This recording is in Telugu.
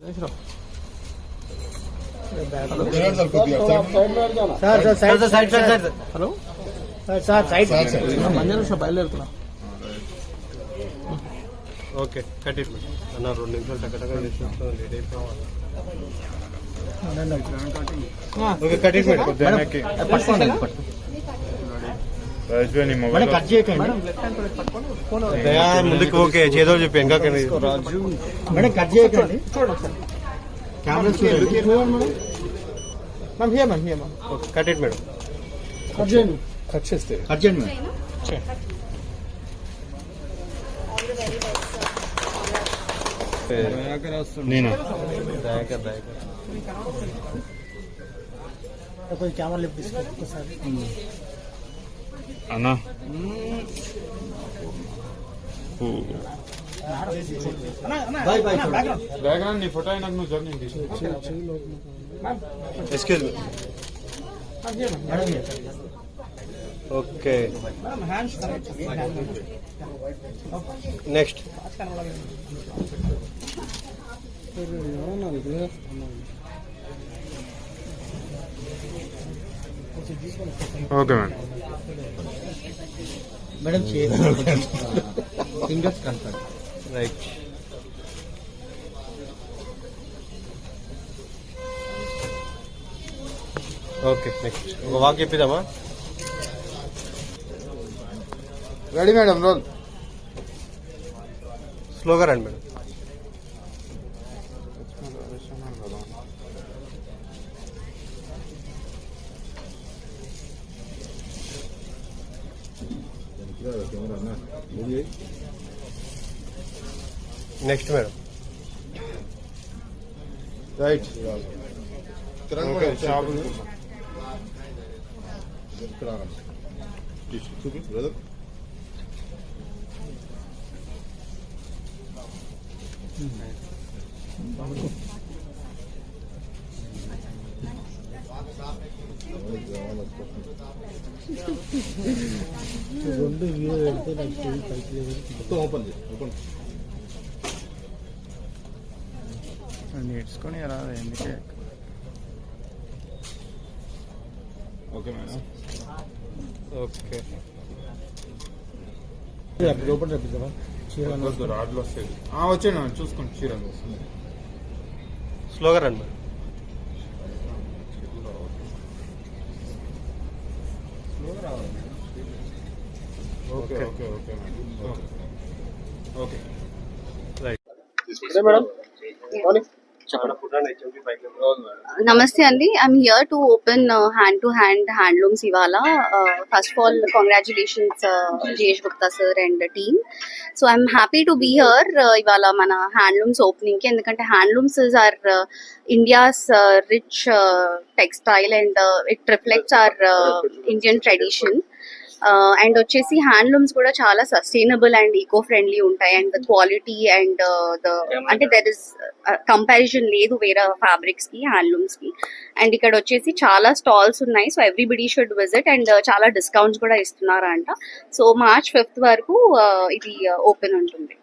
హలో సార్ సైడ్ మంచి నిమిషం బయలుదేరుతున్నా ఓకే కట్ ఇట్ అన్న రెండు నిమిషాలు టక్క లేట్ అయిపోవాలి ఓకే కట్ ఇట్ మేడం పట్టుకోండి ముందుకు ఓకే చేదో చెప్పి ఇంకా మేడం కట్ చేయకండి కెమెరా చూడండి ma'am here ma'am here ma'am cut it madam cut చేయండి కట్ చేస్తే కట్ చేయండి మేడం నేను దయాకర్ దయాకర్ కొంచెం కెమెరా లిఫ్ట్ తీసుకో ఒకసారి అన్నా. బాయ్ బాయ్ బ్యాక్గ్రౌండ్ నీ ఫోటో అయినాక నువ్వు journey excuse okay next okay madam. Madam fingers కనపడు right okay next ఒక వాక్ చెప్పిద్దామా? రెడీ మేడం రోల్ స్లోగా రండి madam next madam right shop రెండు వీడియో పెడితే నాకు చెయ్యి పైకి లేదు ఓపెన్. ఓపెన్. నేర్చుకొని రాదు ఎందుకే ఓకే మేడం. ఓకే. లోపల రప్పిద్దామా చీర రాడ్లు వస్తాయి మేడం. చూసుకోండి చీరలు వస్తుంది. స్లోగా రండి madam okay okay. Okay madam. Okay. Okay. Right madam. నమస్తే అండి. I'm here to open hand to hand handlooms ఇవాళ first of all congratulations Jayesh Gupta sir and team so I'm happy to be here ఇవాళ మన హ్యాండ్లూమ్స్ ఓపెనింగ్కి ఎందుకంటే handlooms are India's rich textile and it reflects our Indian tradition and వచ్చేసి హ్యాండ్లూమ్స్ కూడా చాలా సస్టైనబుల్ అండ్ ఈకో ఫ్రెండ్లీ ఉంటాయి and the quality and the అంటే దర్ ఇస్ కంపారిజన్ లేదు వేరే ఫ్యాబ్రిక్స్కి హ్యాండ్లూమ్స్కి. అండ్ ఇక్కడ వచ్చేసి చాలా స్టాల్స్ ఉన్నాయి. So everybody should visit and చాలా డిస్కౌంట్స్ కూడా ఇస్తున్నారంట. సో మార్చ్ ఫిఫ్త్ వరకు uh, ఇది ఓపెన్ ఉంటుంది.